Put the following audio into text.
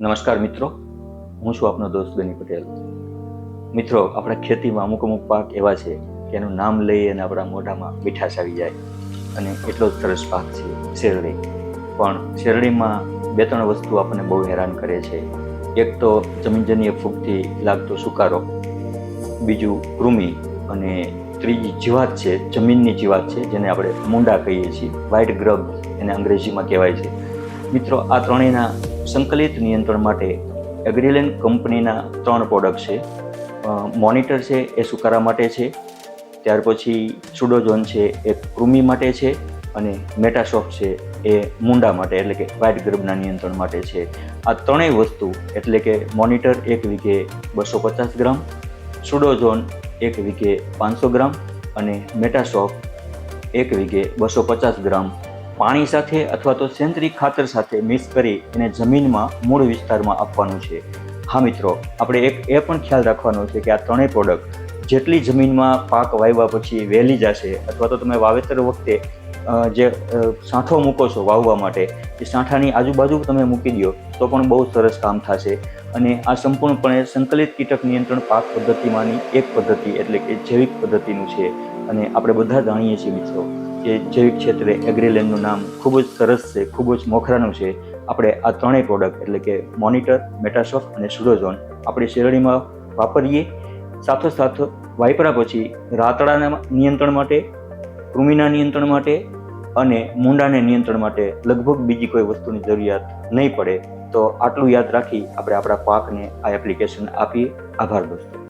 નમસ્કાર મિત્રો. હું છું આપનો દોસ્ત બની પટેલ. મિત્રો, આપણા ખેતીમાં અમુક અમુક પાક એવા છે કે એનું નામ લઈએ અને આપણા મોઢામાં મીઠાશ આવી જાય અને એટલો જ સરસ પાક છે શેરડી. પણ શેરડીમાં બે ત્રણ વસ્તુ આપણને બહુ હેરાન કરે છે. એક તો જમીનજન્ય ફૂગથી લાગતો સુકારો, બીજું કૃમિ અને ત્રીજી જીવાત છે, જમીનની જીવાત છે, જેને આપણે મૂંડા કહીએ છીએ. વ્હાઇટ ગ્રબ એને અંગ્રેજીમાં કહેવાય છે. મિત્રો, આ ત્રણેયના સંકલિત નિયંત્રણ માટે એગ્રીલેન કંપનીના ત્રણ પ્રોડક્ટ છે. મોનિટર છે, એ સુકારા માટે છે. ત્યાર પછી સુડોઝોન છે, એ કૃમિ માટે છે. અને મેટાસોફ છે, એ મુંડા માટે, એટલે કે વાઇટ ગ્રબના નિયંત્રણ માટે છે. આ ત્રણેય વસ્તુ, એટલે કે મોનિટર એક વીઘે બસો પચાસ ગ્રામ સુડોઝોન એક વીઘે પાંચસો ગ્રામ અને મેટાસોફ એક વીઘે બસો પચાસ ગ્રામ પાણી સાથે અથવા તો સેન્દ્રિય ખાતર સાથે મિક્સ કરી એને જમીનમાં મૂળ વિસ્તારમાં આપવાનું છે. હા મિત્રો, આપણે એક એ પણ ખ્યાલ રાખવાનો છે કે આ ત્રણેય પ્રોડક્ટ જેટલી જમીનમાં પાક વાવ્યા પછી વહેલી જશે અથવા તો તમે વાવેતર વખતે જે સાંઠો મૂકો છો વાવવા માટે, એ સાંઠાની આજુબાજુ તમે મૂકી દો તો પણ બહુ સરસ કામ થશે. અને આ સંપૂર્ણપણે સંકલિત કીટક નિયંત્રણ પાક પદ્ધતિમાંની એક પદ્ધતિ એટલે કે જૈવિક પદ્ધતિનું છે. અને આપણે બધા જાણીએ છીએ મિત્રો. કે જૈવિક ક્ષેત્રે એગ્રીલેન્ડનું નામ ખૂબ જ સરસ છે, ખૂબ જ મોખરાનું છે. આપણે આ ત્રણેય પ્રોડક્ટ એટલે કે મોનિટર મેટાસોફ અને સુડોઝોન આપણી શેરડીમાં વાપરીએ. સાથોસાથ વાપરા પછી રાતડાના નિયંત્રણ માટે કૃમિના નિયંત્રણ માટે અને મૂંડાને નિયંત્રણ માટે લગભગ બીજી કોઈ વસ્તુની જરૂરિયાત નહીં પડે. તો આટલું યાદ રાખી આપણે આપણા પાકને આ એપ્લિકેશન આપીએ. આભાર દોસ્તો.